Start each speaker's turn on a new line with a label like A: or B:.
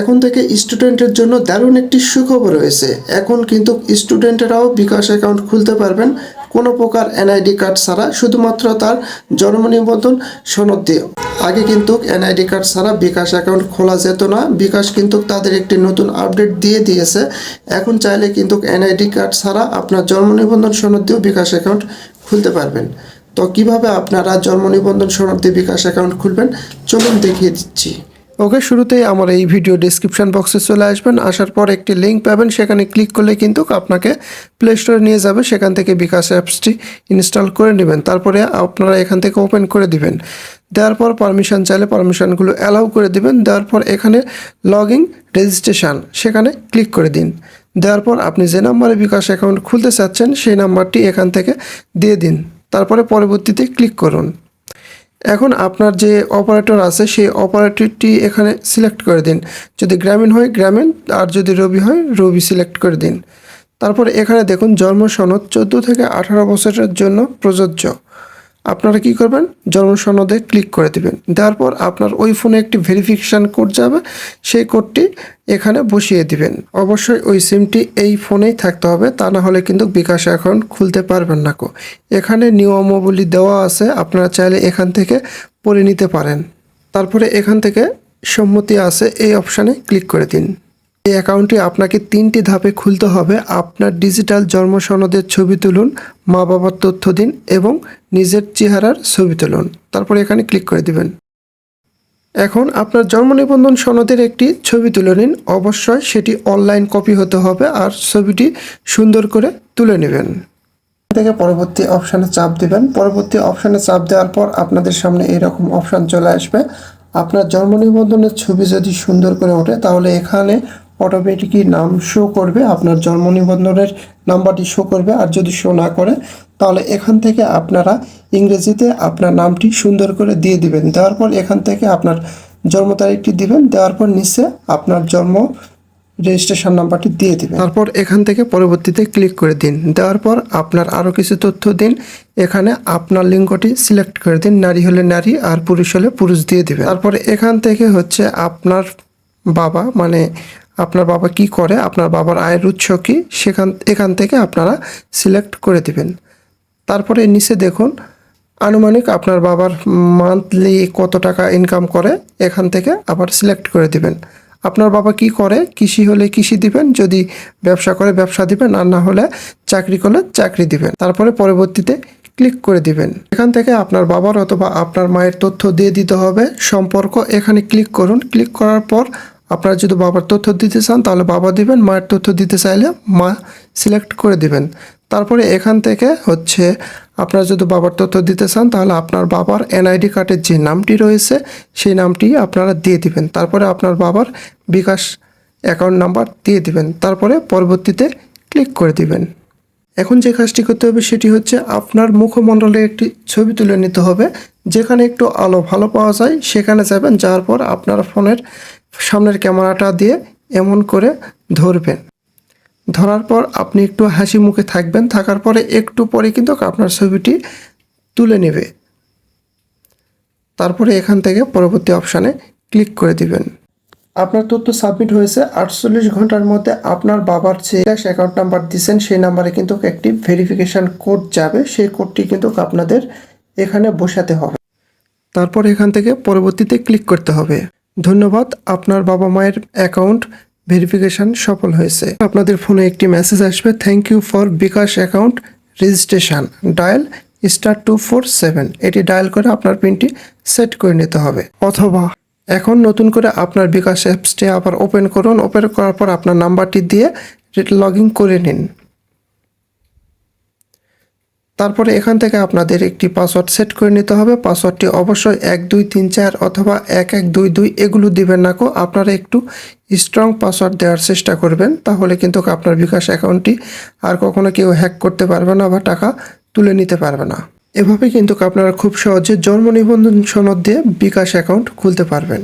A: এখন থেকে স্টুডেন্টের জন্য দারুণ একটি সুখবর রয়েছে। এখন কিন্তু স্টুডেন্টেরাও বিকাশ অ্যাকাউন্ট খুলতে পারবেন। কোনো প্রকার এনআইডি কার্ড ছাড়া, শুধুমাত্র তার জন্ম নিবন্ধন সনদ দিয়ে। আগে কিন্তু এনআইডি কার্ড ছাড়া বিকাশ অ্যাকাউন্ট খোলা যেত না। বিকাশ কিন্তু তাদের একটি নতুন আপডেট দিয়ে দিয়েছে। এখন চাইলে কিন্তু এনআইডি কার্ড ছাড়া আপনার জন্ম নিবন্ধন সনদ দিয়েও বিকাশ অ্যাকাউন্ট খুলতে পারবেন। তো কীভাবে আপনারা জন্ম নিবন্ধন সনদ দিয়ে বিকাশ অ্যাকাউন্ট খুলবেন? চলুন দেখিয়ে দিচ্ছি। ওকে, শুরুতেই আমার এই ভিডিও ডিসক্রিপশন বক্সে চলে আসবেন। আসার পর একটি লিঙ্ক পাবেন, সেখানে ক্লিক করলে কিন্তু আপনাকে প্লে স্টোরে নিয়ে যাবে। সেখান থেকে বিকাশ অ্যাপসটি ইনস্টল করে নেবেন। তারপরে আপনারা এখান থেকে ওপেন করে দিবেন। দেওয়ার পর পারমিশন চাইলে পারমিশনগুলো অ্যালাউ করে দিবেন। দেওয়ার পর এখানে লগ ইন রেজিস্ট্রেশন সেখানে ক্লিক করে দিন। দেওয়ার পর আপনি যে নাম্বারে বিকাশ অ্যাকাউন্ট খুলতে চাচ্ছেন, সেই নাম্বারটি এখান থেকে দিয়ে দিন। তারপরে পরবর্তীতে ক্লিক করুন। এখন আপনার যে অপারেটর আছে, সেই অপারেটরটি এখানে সিলেক্ট করে দিন। যদি গ্রামীণ হয়, গ্রামীণ, আর যদি রবি হয়, রবি সিলেক্ট করে দিন। তারপর এখানে দেখুন, জন্ম সনদ চোদ্দ থেকে আঠারো বছরের জন্য প্রযোজ্য। আপনারা কি করবেন? জন্ম সনদে ক্লিক করে দিবেন। দেওয়ার পর আপনার ওই ফোনে একটি ভেরিফিকেশান কোড যাবে। সেই কোডটি এখানে বসিয়ে দিবেন। অবশ্যই ওই সিমটি এই ফোনেই থাকতে হবে। তা না হলে কিন্তু বিকাশ অ্যাকাউন্ট খুলতে পারবেন না কো। এখানে নিয়মাবলী দেওয়া আছে। আপনারা চাইলে এখান থেকে পড়ে নিতে পারেন। তারপরে এখান থেকে সম্মতি আছে। এই অপশানে ক্লিক করে দিন। এই অ্যাকাউন্টটি আপনাকে তিনটি ধাপে খুলতে হবে। আপনার ডিজিটাল জন্ম সনদের ছবি তুলুন, মা বাবার তথ্য দিন এবং নিজের চেহারার ছবি তুলুন। তারপরে এখানে ক্লিক করে দিবেন। এখন আপনার জন্ম নিবন্ধন সনদের একটি ছবি তুলে নিন। অবশ্যই সেটি অনলাইন কপি হতে হবে আর ছবিটি সুন্দর করে তুলে নেবেন। থেকে পরবর্তী অপশানে চাপ দিবেন। পরবর্তী অপশানে চাপ দেওয়ার পর আপনাদের সামনে এরকম অপশান চলে আসবে। আপনার জন্ম নিবন্ধনের ছবি যদি সুন্দর করে ওঠে, তাহলে এখানে অটোমেটিকই নাম শো করবে, আপনার জন্ম নিবন্ধনের নাম্বারটি শো করবে, আর যদি শো না করে, তাহলে এখান থেকে আপনারা ইংরেজিতে আপনার নামটি সুন্দর করে দিয়ে দিবেন। দেওয়ার পর এখান থেকে আপনার জন্ম তারিখটি দিবেন, দেওয়ার পর নিচে আপনার জন্ম রেজিস্ট্রেশন নাম্বারটি দিয়ে দিবেন। তারপর এখান থেকে পরবর্তীতে ক্লিক করে দিন। দেওয়ার পর আপনার আরও কিছু তথ্য দিন। এখানে আপনার লিঙ্গটি সিলেক্ট করে দিন। নারী হলে নারী, আর পুরুষ হলে পুরুষ দিয়ে দিবেন। তারপরে এখান থেকে হচ্ছে আপনার বাবা মানে আপনার বাবা কি করে, আপনার বাবার আয়ের উৎস কি, সেখান, এখান থেকে আপনারা সিলেক্ট করে দিবেন। তারপরে নিচে দেখুন, আনুমানিক আপনার বাবার মান্থলি কত টাকা ইনকাম করে, এখান থেকে আবার সিলেক্ট করে দিবেন। আপনার বাবা কি করে, কৃষি হলে কৃষি দিবেন, যদি ব্যবসা করে ব্যবসা দিবেন, আর না হলে চাকরি করলে চাকরি দিবেন। তারপরে পরবর্তীতে ক্লিক করে দিবেন। এখান থেকে আপনার বাবার অথবা আপনার মায়ের তথ্য দিয়ে দিতে হবে। সম্পর্ক এখানে ক্লিক করুন। ক্লিক করার পর আপনারা যদি বাবার তথ্য দিতে চান, তাহলে বাবা দিবেন, মায়ের তথ্য দিতে চাইলে মা সিলেক্ট করে দিবেন। তারপরে এখান থেকে হচ্ছে আপনারা যদি বাবার তথ্য দিতে চান, তাহলে আপনার বাবার এনআইডি কার্ডের যে নামটি রয়েছে, সেই নামটি আপনারা দিয়ে দিবেন। তারপরে আপনার বাবার বিকাশ অ্যাকাউন্ট নাম্বার দিয়ে দিবেন। তারপরে পরবর্তীতে ক্লিক করে দিবেন। এখন যে কাজটি করতে হবে, সেটি হচ্ছে আপনার মুখমণ্ডলে একটি ছবি তুলে নিতে হবে, যেখানে একটু আলো ভালো পাওয়া যায়, সেখানে যাবেন, যাওয়ার পর আপনার ফোনের সামনের ক্যামেরাটা দিয়ে এমন করে ধরবেন। ধরার পর আপনি একটু হাসি মুখে থাকবেন, থাকার পরে একটু পরে কিন্তু আপনার ছবিটি তুলে নেবে। তারপরে এখান থেকে পরবর্তী অপশানে ক্লিক করে দিবেন। আপনার তথ্য সাবমিট হয়েছে, আটচল্লিশ ঘণ্টার মধ্যে আপনার বাবার যে ক্যাশ অ্যাকাউন্ট নাম্বার দিচ্ছেন সেই নাম্বারে কিন্তু একটি ভেরিফিকেশন কোড যাবে। সেই কোডটি কিন্তু আপনাদের এখানে বসাতে হবে। তারপর এখান থেকে পরবর্তীতে ক্লিক করতে হবে। ধন্যবাদ, আপনার বাবা মায়ের অ্যাকাউন্ট ভেরিফিকেশন সফল হয়েছে। আপনাদের ফোনে একটি মেসেজ আসবে thank you for bKash account registration dial star two four seven এটি ডায়াল করে আপনার পিনটি সেট করে নিতে হবে। অথবা এখন নতুন করে আপনার বিকাশ অ্যাপসটি আবার ওপেন করুন। ওপেন করার পর আপনার নাম্বারটি দিয়ে লগ ইন করে নিন। তারপরে এখান থেকে আপনাদের একটি পাসওয়ার্ড সেট করে নিতে হবে। পাসওয়ার্ডটি অবশ্যই এক, দুই, তিন, চার অথবা এক এক, দুই দুই এগুলো দিবেন না কো। আপনারা একটু স্ট্রং পাসওয়ার্ড দেওয়ার চেষ্টা করবেন, তাহলে কিন্তু আপনার বিকাশ অ্যাকাউন্টটি আর কখনো কেউ হ্যাক করতে পারবে না বা টাকা তুলে নিতে পারবে না। এভাবে কিন্তু আপনারা খুব সহজে জন্ম নিবন্ধন সনদ দিয়ে বিকাশ অ্যাকাউন্ট খুলতে পারবেন।